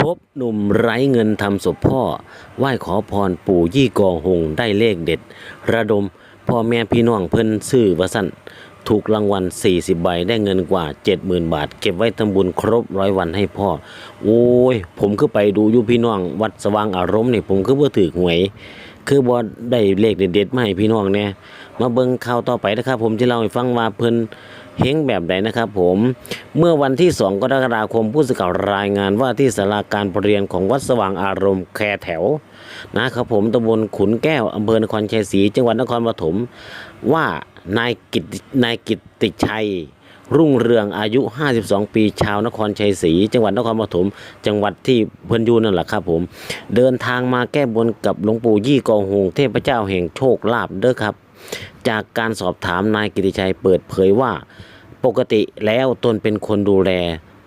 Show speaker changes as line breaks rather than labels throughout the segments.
พบหนุ่มไร้เงินทำศพพ่อ ไหว้ขอพรปู่ยี่กอหงได้เลขเด็ด ระดมพ่อแม่พี่น้องเพิ่นซื้อวสั่นถูกรางวัล 40 ใบได้เงินกว่า 70,000 บาท เก็บไว้ทำบุญครบร้อยวันให้พ่อ โอ้ย ผมคือไปดูยูพี่น้อง วัดสว่างอารมณ์นี่ผมคือบ่อถือหวย คือบ่ได้เลขเด็ดๆมาให้พี่น้องแน่มาเบิ่งข่าวต่อไปนะครับ ผมที่เล่าให้ฟังว่าเพิ่นเฮงแบบใดนนะครับผมเมื่อวันที่ 2 กรกฎาคมผู้สื่อข่าวรายงานว่าที่ศาลาการประเรียนของวัดสว่างอารมณ์แคแถวนะครับผมตำบลขุนแก้วอำเภอนครชัยศรีจังหวัดนครปฐมว่านายกิตนายกิตติชัย รุ่งเรืองอายุ 52 ปีชาวนครชัยศรีจังหวัดนครปฐมจังหวัดที่เพิ่นยูนั่นแหละครับผม เดินทางมาแก้บนกับหลวงปู่ยี่กองหงเทพเจ้าแห่งโชคลาภเด้อครับ จากการสอบถามนายกิติชัยเปิดเผยว่า ปกติแล้วตนเป็นคนดูแล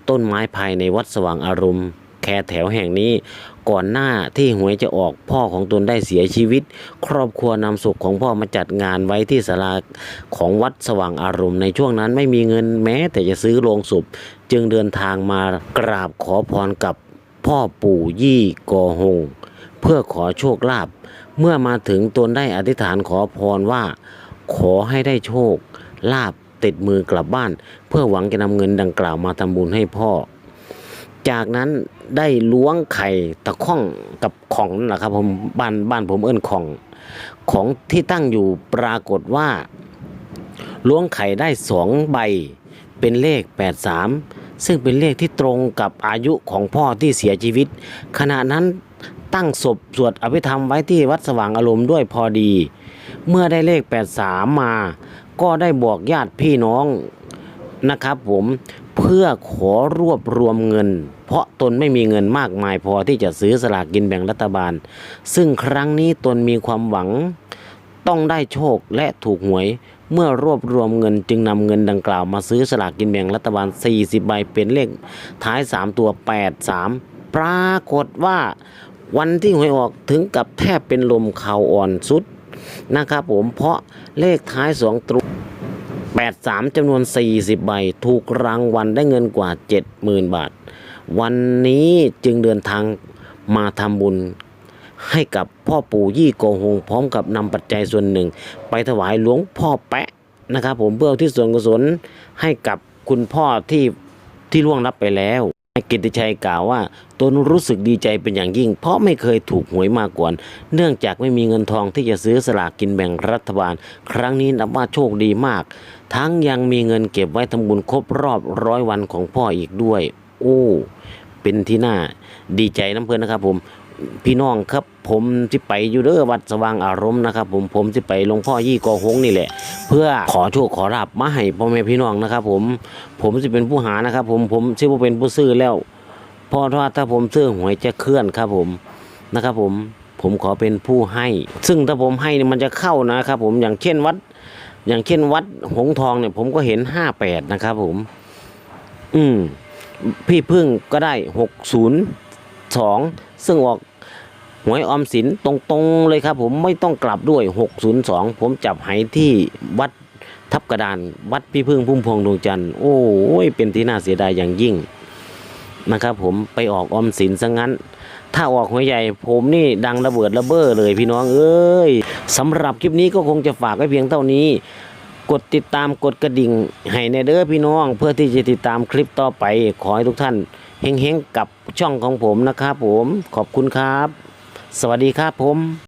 ต้นไม้ภายในวัดสว่างอารมณ์ แค่แถวแห่งนี้ ก่อนหน้าที่หวยจะออกพ่อของตนได้เสียชีวิต ครอบครัวนำศพของพ่อมาจัดงานไว้ที่ศาลาของวัดสว่างอารมณ์ในช่วงนั้นไม่มีเงินแม้ แต่จะซื้อโลงศพจึงเดินทางมากราบขอพรกับพ่อปู่ยี่กอหง เพื่อขอโชคลาภเมื่อมาถึงตนได้อธิษฐานขอพรว่า ขอให้ได้โชคลาบติดมือกลับบ้าน เพื่อหวังจะนำเงินดังกล่าวมาทำบุญให้พ่อ จากนั้นได้ล้วงไข่ตะข้องกับของนั่นแหละครับผมบ้านบ้านผมเอิ้นของของที่ตั้งอยู่ปรากฏว่า ล้วงไข่ได้สองใบ เป็นเลข 83 ซึ่งเป็นเลขที่ตรงกับอายุของพ่อที่เสียชีวิต ขณะนั้นตั้งศพสวดอภิธรรมไว้ที่วัดสว่างอารมณ์ด้วยพอดี เมื่อได้เลข 83 มา ก็ได้บอกญาติพี่น้องนะครับผม เพื่อขอรวบรวมเงิน เพราะตนไม่มีเงินมากมายพอที่จะซื้อสลากกินแบ่งรัฐบาล ซึ่งครั้งนี้ตนมีความหวัง ต้องได้โชคและถูกหวย เมื่อรวบรวมเงินจึงนำเงินดังกล่าวมาซื้อสลากกินแบ่งรัฐบาล 40 ใบเป็นเลขท้าย 3 ตัว 83 ปรากฏว่าวันที่หวยออกถึงกับแทบเป็นลมเข่าอ่อนสุดนะครับผมเพราะเลขท้าย 2 ตัว 83จำนวน 40 ใบ ถูกรางวัลได้เงินกว่า 70,000 บาท วันนี้จึงเดินทางมาทำบุญให้กับพ่อปู่ยี่โกหง พร้อมกับนำปัจจัยส่วนหนึ่ง ไปถวายหลวงพ่อแปะนะครับผมเพื่อที่ส่วนกุศลให้กับคุณพ่อที่ที่ล่วงลับไปแล้วกิตติชัยกล่าวว่าตนรู้สึกดีใจเป็นอย่างยิ่ง เพราะไม่เคยถูกหวยมาก่อน เนื่องจากไม่มีเงินทองที่จะซื้อสลากกินแบ่งรัฐบาล ครั้งนี้นับว่าโชคดีมาก ทั้งยังมีเงินเก็บไว้ทำบุญครบรอบร้อยวันของพ่ออีกด้วย โอ้ เป็นที่น่าดีใจน้ำเพลินนะครับ ผมพี่น้องครับผมที่ไปอยู่เด้อวัดสว่างอารมณ์นะครับ ผมผมที่ไปหลวงพ่อยี่กอหงนี่แหละ เพื่อขอโชคขอรับมาให้พ่อแม่พี่น้องนะครับ ผมผมจะเป็นผู้หานะครับ ผมผมชื่อว่าเป็นผู้ซื้อแล้วพราะว่าถ้าผมซื้อหวยจะเคลื่อนครับผมนะครับ ผมผมขอเป็นผู้ให้ ซึ่งถ้าผมให้มันจะเข้านะครับ ผมอย่างเช่นวัด อย่างเช่นวัดหงทองเนี่ย ผมก็เห็นห้าแปดนะครับผม อืม พี่พึ่งก็ได้หกศูนย์สองซึ่งออกหวยออมสินตรงๆเลยครับผมไม่ต้องกลับด้วยหกศูนย์สองผมจับไหที่วัดทับกระดาน วัดพี่พึ่งพุ่มพวงดวงจันทร์โอ้ยเป็นที่น่าเสียดายอย่างยิ่งนะครับผมไปออกออมสินซะงั้น ถ้าออกหัวใหญ่ ผมนี่ดังระเบิดระเบ้อเลยพี่น้องเอ้ยสำหรับคลิปนี้ก็คงจะฝากไว้เพียงเท่านี้ กดติดตามกดกระดิ่งให้ในเด้อพี่น้อง เพื่อที่จะติดตามคลิปต่อไปขอให้ทุกท่านเฮงๆกับช่องของผมนะครับผมขอบคุณครับ สวัสดีครับผม